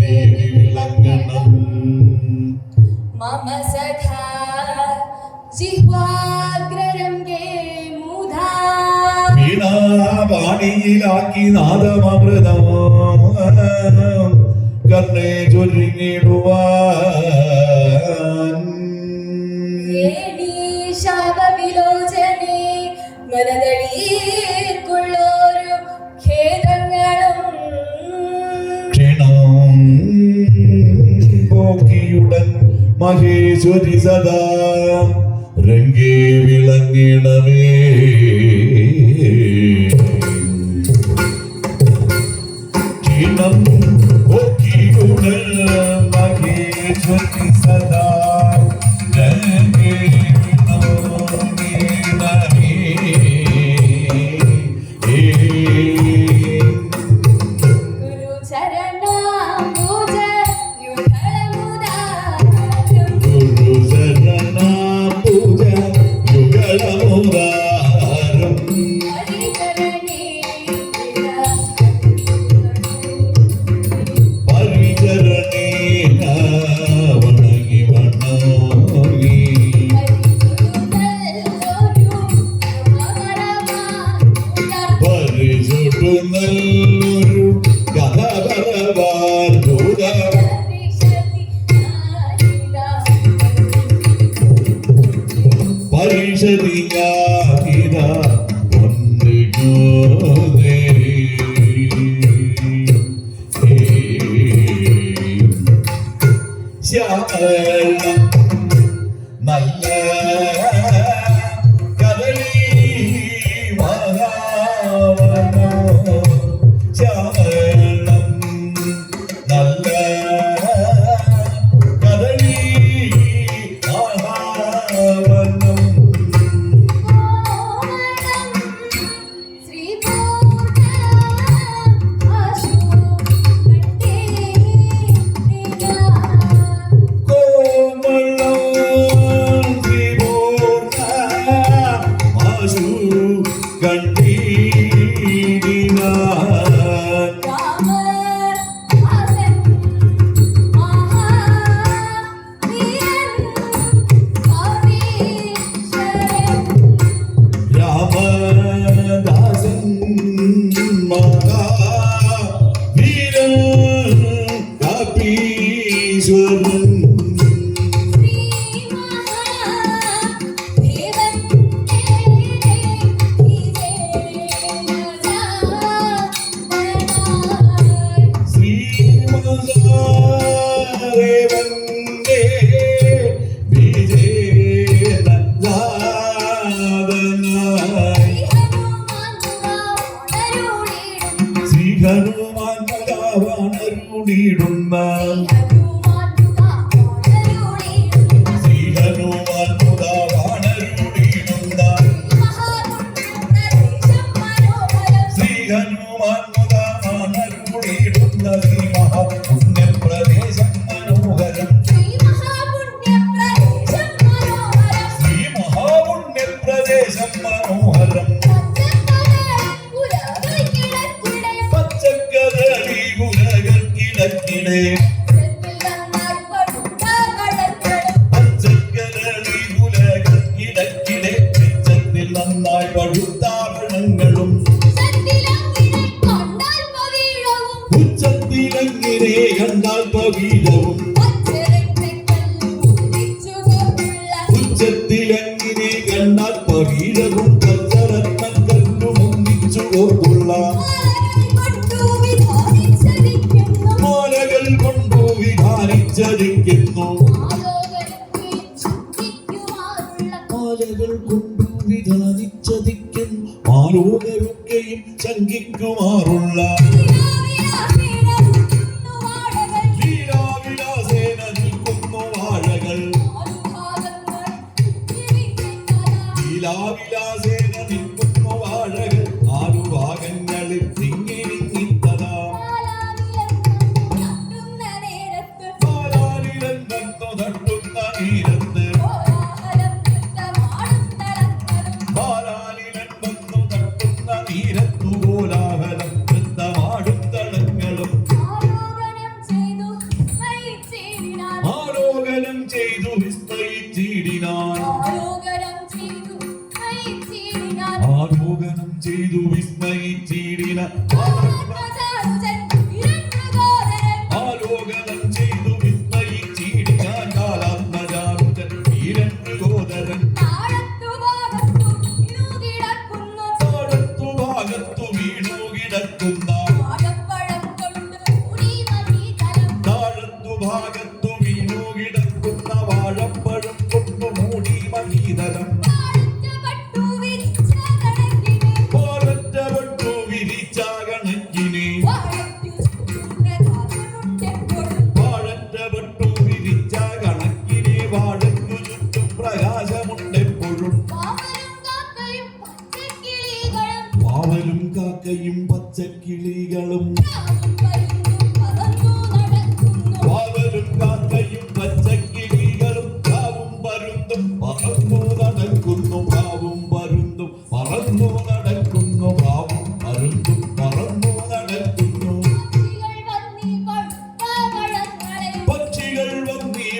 വിളങ്ങണം മമ സദാ ജിഹ്വാഗ്രരം വീണാപാണിയിലാക്കി നാദമൃതം മുക്തിയുടൻ മഹേശ്വരി സദാ. രംഗേ വിളങ്ങിണമേ. കിണം മുക്തിയുടൻ മഹേശ്വരി സദാ. പരിഷദിയാ വീടുന്ന സ്വർഗത്തിലങ്ങിനെ കണ്ടാൽ പകീരവും കത്തരത്നക്കല്ലു ഒന്നിച്ചു ഓർക്കൊള്ളാം മാലകൾ കൊണ്ടു വിധാനിച്ചരിക്കുന്നു മാലകൾ കൊണ്ടു വിധാനിച്ചതിക്കുന്നു ആലോകരുക്കയും ശങ്കിക്കുമാറുള്ള ലീലാവിലാസേന നിൽക്കുന്നു വാഴകൾ ആറു ഭാഗങ്ങളിൽ ചെയ്തു വിസ്മയിച്ചിടില ആലോകനം ചെയ്തു ഭാഗത്തു വീണു കിടക്കുന്നു.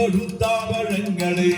கொடுத்தாவளங்களே